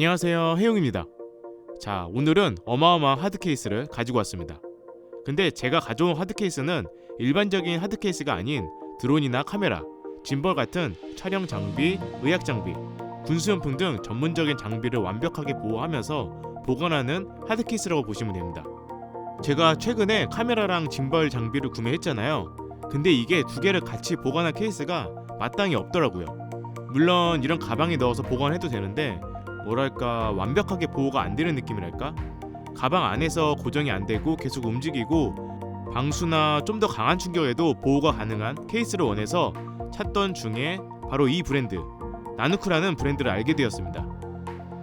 안녕하세요. 해용입니다. 자 오늘은 어마어마한 하드 케이스를 가지고 왔습니다. 근데 제가 가져온 하드 케이스는 일반적인 하드 케이스가 아닌 드론이나 카메라, 짐벌 같은 촬영 장비, 의학 장비, 군수용품 등 전문적인 장비를 완벽하게 보호하면서 보관하는 하드 케이스라고 보시면 됩니다. 제가 최근에 카메라랑 짐벌 장비를 구매했잖아요. 근데 이게 두 개를 같이 보관한 케이스가 마땅히 없더라고요. 물론 이런 가방에 넣어서 보관해도 되는데 뭐랄까 완벽하게 보호가 안 되는 느낌이랄까? 가방 안에서 고정이 안 되고 계속 움직이고 방수나 좀 더 강한 충격에도 보호가 가능한 케이스를 원해서 찾던 중에 바로 이 브랜드 나누쿠라는 브랜드를 알게 되었습니다.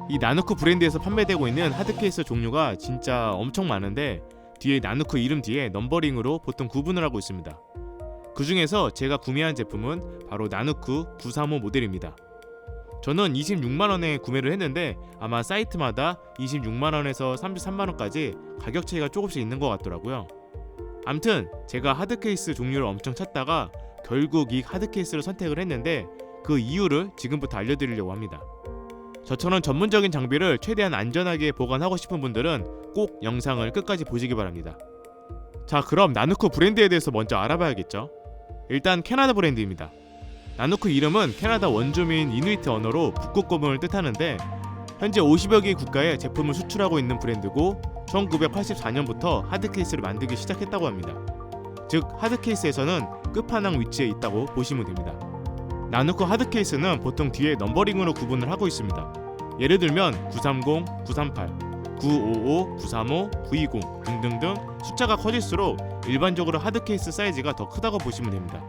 이 나누쿠 브랜드에서 판매되고 있는 하드 케이스 종류가 진짜 엄청 많은데 뒤에 나누쿠 이름 뒤에 넘버링으로 보통 구분을 하고 있습니다. 그 중에서 제가 구매한 제품은 바로 나누쿠 935 모델입니다. 저는 26만 원에 구매를 했는데 아마 사이트마다 26만 원에서 33만 원까지 가격 차이가 조금씩 있는 것 같더라고요. 암튼 제가 하드 케이스 종류를 엄청 찾다가 결국 이 하드 케이스를 선택을 했는데 그 이유를 지금부터 알려드리려고 합니다. 저처럼 전문적인 장비를 최대한 안전하게 보관하고 싶은 분들은 꼭 영상을 끝까지 보시기 바랍니다. 자, 그럼 나누쿠 브랜드에 대해서 먼저 알아봐야겠죠. 일단 캐나다 브랜드입니다. 나누쿠 이름은 캐나다 원주민 이누이트 언어로 북극곰을 뜻하는데 현재 50여 개 국가에 제품을 수출하고 있는 브랜드고 1984년부터 하드 케이스를 만들기 시작했다고 합니다. 즉 하드 케이스에서는 끝판왕 위치에 있다고 보시면 됩니다. 나누쿠 하드 케이스는 보통 뒤에 넘버링으로 구분을 하고 있습니다. 예를 들면 930, 938, 955, 935, 920 등등등 숫자가 커질수록 일반적으로 하드 케이스 사이즈가 더 크다고 보시면 됩니다.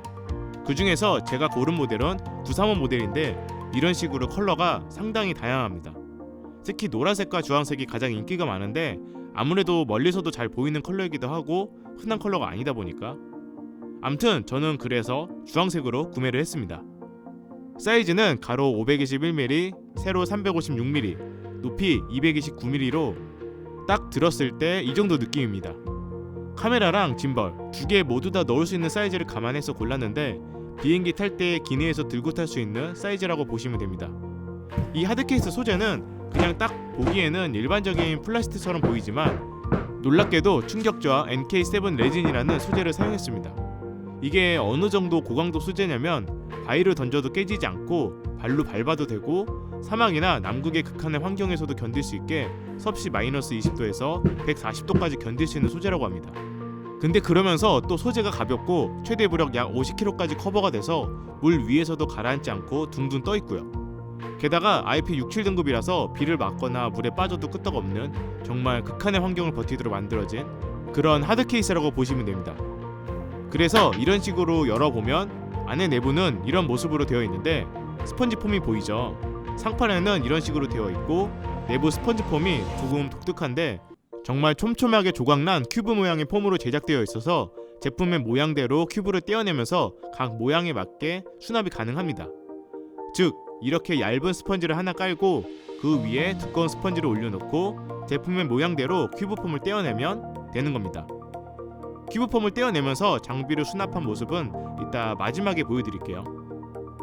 그 중에서 제가 고른 모델은 935 모델인데 이런 식으로 컬러가 상당히 다양합니다. 특히 노란색과 주황색이 가장 인기가 많은데 아무래도 멀리서도 잘 보이는 컬러이기도 하고 흔한 컬러가 아니다 보니까 암튼 저는 그래서 주황색으로 구매를 했습니다. 사이즈는 가로 521mm, 세로 356mm, 높이 229mm로 딱 들었을 때 이 정도 느낌입니다. 카메라랑 짐벌 두 개 모두 다 넣을 수 있는 사이즈를 감안해서 골랐는데 비행기 탈 때 기내에서 들고 탈 수 있는 사이즈라고 보시면 됩니다. 이 하드 케이스 소재는 그냥 딱 보기에는 일반적인 플라스틱처럼 보이지만 놀랍게도 충격저하 NK7 레진이라는 소재를 사용했습니다. 이게 어느 정도 고강도 소재냐면 바위를 던져도 깨지지 않고 발로 밟아도 되고 사막이나 남극의 극한의 환경에서도 견딜 수 있게 섭씨 마이너스 20도에서 140도까지 견딜 수 있는 소재라고 합니다. 근데 그러면서 또 소재가 가볍고 최대 부력 약 50kg까지 커버가 돼서 물 위에서도 가라앉지 않고 둥둥 떠 있고요. 게다가 IP67 등급이라서 비를 맞거나 물에 빠져도 끄떡없는 정말 극한의 환경을 버티도록 만들어진 그런 하드 케이스라고 보시면 됩니다. 그래서 이런 식으로 열어보면 안에 내부는 이런 모습으로 되어 있는데 스펀지 폼이 보이죠. 상판에는 이런 식으로 되어 있고 내부 스펀지 폼이 조금 독특한데 정말 촘촘하게 조각난 큐브 모양의 폼으로 제작되어 있어서 제품의 모양대로 큐브를 떼어내면서 각 모양에 맞게 수납이 가능합니다. 즉 이렇게 얇은 스펀지를 하나 깔고 그 위에 두꺼운 스펀지를 올려놓고 제품의 모양대로 큐브 폼을 떼어내면 되는 겁니다. 큐브 폼을 떼어내면서 장비를 수납한 모습은 이따 마지막에 보여드릴게요.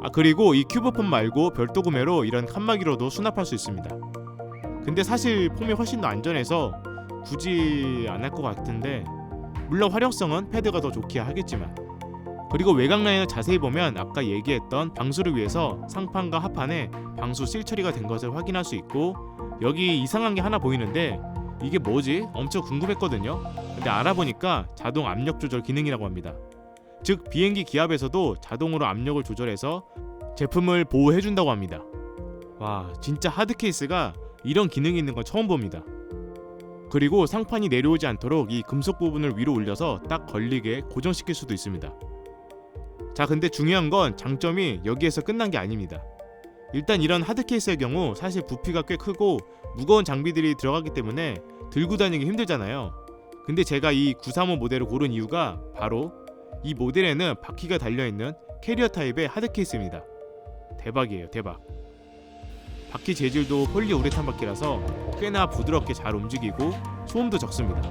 아 그리고 이 큐브 폼 말고 별도 구매로 이런 칸막이로도 수납할 수 있습니다. 근데 사실 폼이 훨씬 더 안전해서 굳이 안 할 것 같은데 물론 활용성은 패드가 더 좋기야 하겠지만 그리고 외곽 라인을 자세히 보면 아까 얘기했던 방수를 위해서 상판과 하판에 방수 실 처리가 된 것을 확인할 수 있고 여기 이상한 게 하나 보이는데 이게 뭐지? 엄청 궁금했거든요. 근데 알아보니까 자동 압력 조절 기능이라고 합니다. 즉 비행기 기압에서도 자동으로 압력을 조절해서 제품을 보호해 준다고 합니다. 와, 진짜 하드 케이스가 이런 기능이 있는 건 처음 봅니다. 그리고 상판이 내려오지 않도록 이 금속 부분을 위로 올려서 딱 걸리게 고정시킬 수도 있습니다. 자, 근데 중요한 건 장점이 여기에서 끝난 게 아닙니다. 일단 이런 하드 케이스의 경우 사실 부피가 꽤 크고 무거운 장비들이 들어가기 때문에 들고 다니기 힘들잖아요. 근데 제가 이 935 모델을 고른 이유가 바로 이 모델에는 바퀴가 달려 있는 캐리어 타입의 하드 케이스입니다. 대박이에요, 대박. 바퀴 재질도 폴리우레탄 바퀴라서 꽤나 부드럽게 잘 움직이고 소음도 적습니다.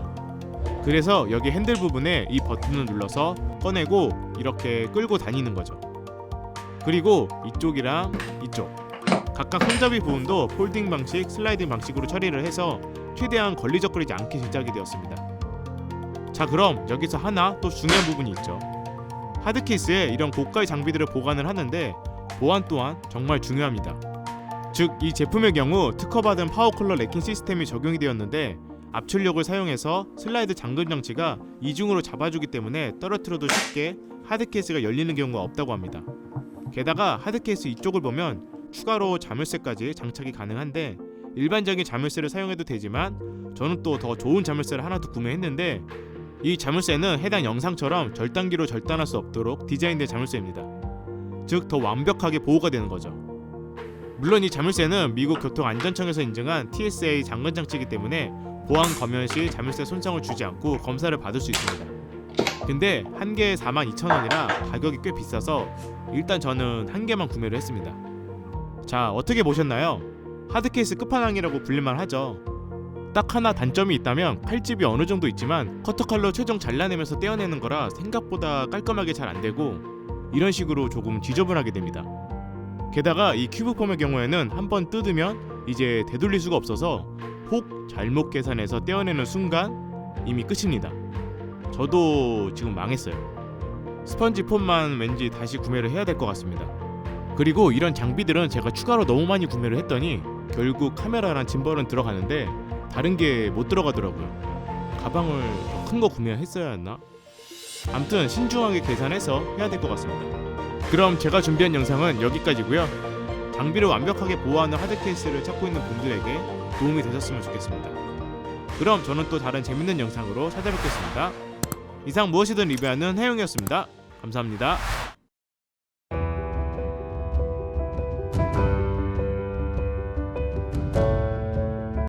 그래서 여기 핸들 부분에 이 버튼을 눌러서 꺼내고 이렇게 끌고 다니는 거죠. 그리고 이쪽이랑 이쪽 각각 손잡이 부분도 폴딩 방식, 슬라이딩 방식으로 처리를 해서 최대한 걸리적거리지 않게 제작이 되었습니다. 자 그럼 여기서 하나 또 중요한 부분이 있죠. 하드 케이스에 이런 고가의 장비들을 보관을 하는데 보안 또한 정말 중요합니다. 즉 이 제품의 경우 특허받은 파워 컬러 래킹 시스템이 적용이 되었는데 압출력을 사용해서 슬라이드 잠금 장치가 이중으로 잡아주기 때문에 떨어뜨려도 쉽게 하드 케이스가 열리는 경우가 없다고 합니다. 게다가 하드 케이스 이쪽을 보면 추가로 자물쇠까지 장착이 가능한데 일반적인 자물쇠를 사용해도 되지만 저는 또 더 좋은 자물쇠를 하나 더 구매했는데 이 자물쇠는 해당 영상처럼 절단기로 절단할 수 없도록 디자인된 자물쇠입니다. 즉 더 완벽하게 보호가 되는 거죠. 물론 이 자물쇠는 미국 교통안전청에서 인증한 TSA 장건 장치이기 때문에 보안 검열 시 자물쇠 손상을 주지 않고 검사를 받을 수 있습니다. 근데 한 개에 42,000원이라 가격이 꽤 비싸서 일단 저는 한 개만 구매를 했습니다. 자, 어떻게 보셨나요? 하드 케이스 끝판왕이라고 불릴만 하죠. 딱 하나 단점이 있다면 칼집이 어느 정도 있지만 커터 칼로 최종 잘라내면서 떼어내는 거라 생각보다 깔끔하게 잘 안 되고 이런 식으로 조금 지저분하게 됩니다. 게다가 이 큐브 폼의 경우에는 한번 뜯으면 이제 되돌릴 수가 없어서 혹 잘못 계산해서 떼어내는 순간 이미 끝입니다. 저도 지금 망했어요. 스펀지 폼만 왠지 다시 구매를 해야 될 것 같습니다. 그리고 이런 장비들은 제가 추가로 너무 많이 구매를 했더니 결국 카메라랑 짐벌은 들어가는데 다른 게 못 들어가더라고요. 가방을 더 큰 거 구매했어야 했나? 암튼 신중하게 계산해서 해야 될 것 같습니다. 그럼 제가 준비한 영상은 여기까지고요. 장비를 완벽하게 보호하는 하드 케이스를 찾고 있는 분들에게 도움이 되셨으면 좋겠습니다. 그럼 저는 또 다른 재밌는 영상으로 찾아뵙겠습니다. 이상 무엇이든 리뷰하는 해영이었습니다. 감사합니다.